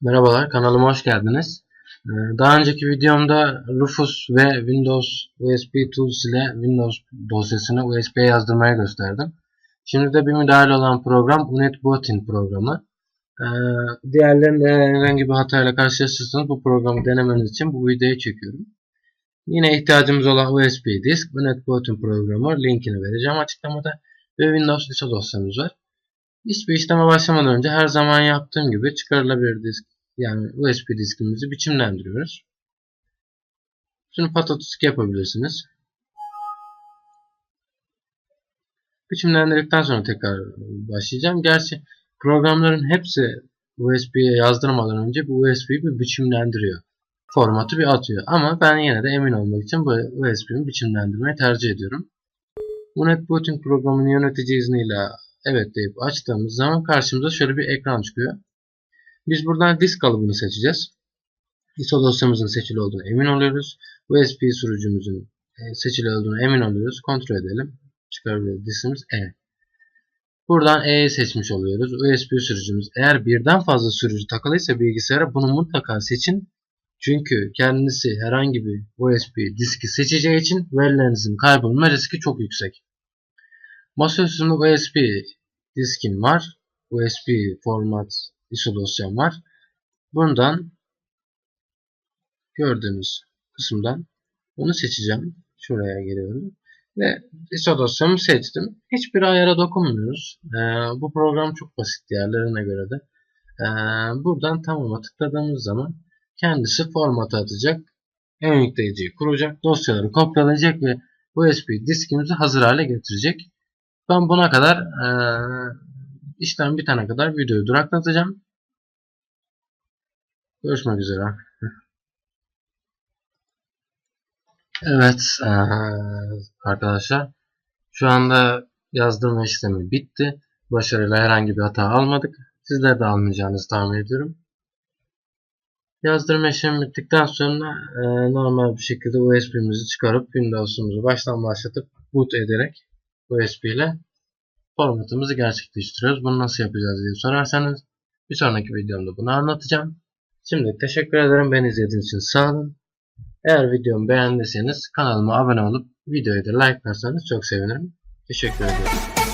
Merhabalar, kanalıma hoş geldiniz. Ee, Daha önceki videomda Rufus ve Windows USB Tools ile Windows dosyasını USB'ye yazdırmaya gösterdim. Şimdi de bir müdahale olan program UNetBooting programı. Ee, Diğerlerinde herhangi bir hatayla karşılaşırsanız bu programı denemeniz için bu videoyu çekiyorum. Yine ihtiyacımız olan USB disk, UNetBooting programı linkini vereceğim açıklamada ve Windows ISO dosyamız var. Hiçbir işleme başlamadan önce her zaman yaptığım gibi çıkarılabilir disk yani USB diskimizi biçimlendiriyoruz. Şunu patatısk yapabilirsiniz. Biçimlendirdikten sonra tekrar başlayacağım. Gerçi programların hepsi USB'ye yazdırmadan önce bu USB'yi bir biçimlendiriyor. Formatı bir atıyor. Ama ben yine de emin olmak için bu USB'mi biçimlendirmeyi tercih ediyorum. Bu NetBooting programının yönetici izniyle evet deyip açtığımız zaman karşımıza şöyle bir ekran çıkıyor. Biz buradan disk kalıbını seçeceğiz. ISO dosyamızın seçili olduğunu emin oluyoruz. USB sürücümüzün e, seçili olduğunu emin oluyoruz. Kontrol edelim. Çıkarabiliyoruz. Diskimiz E. Buradan E'yi seçmiş oluyoruz. USB sürücümüz. Eğer birden fazla sürücü takılıysa bilgisayara bunu mutlaka seçin. Çünkü kendisi herhangi bir USB diski seçeceği için verilerinizin kaybolma riski çok yüksek. Masaüstünde USB diskim var. USB format ISO dosyam var. Bundan gördüğünüz kısımdan onu seçeceğim. Şuraya geliyorum. Ve ISO dosyamı seçtim. Hiçbir ayara dokunmuyoruz. Ee, bu program çok basit diğerlerine göre de. Ee, buradan tamama tıkladığımız zaman kendisi formatı atacak. Ön yükleyiciyi kuracak. Dosyaları kopyalayacak ve USB diskimizi hazır hale getirecek. Ben buna kadar e, işlem bitene kadar videoyu duraklatacağım. Görüşmek üzere. Evet e, arkadaşlar şu anda yazdırma işlemi bitti. Başarıyla herhangi bir hata almadık. Sizler de almayacağınızı tahmin ediyorum. Yazdırma işlemi bittikten sonra e, normal bir şekilde USB'mizi çıkarıp Windows'umuzu baştan başlatıp boot ederek USB ile formatımızı gerçekleştiriyoruz. Bunu nasıl yapacağız diye sorarsanız bir sonraki videomda bunu anlatacağım. Şimdi teşekkür ederim beni izlediğiniz için sağ olun. Eğer videomu beğendiyseniz kanalıma abone olup videoyu da like ederseniz çok sevinirim. Teşekkür ediyorum.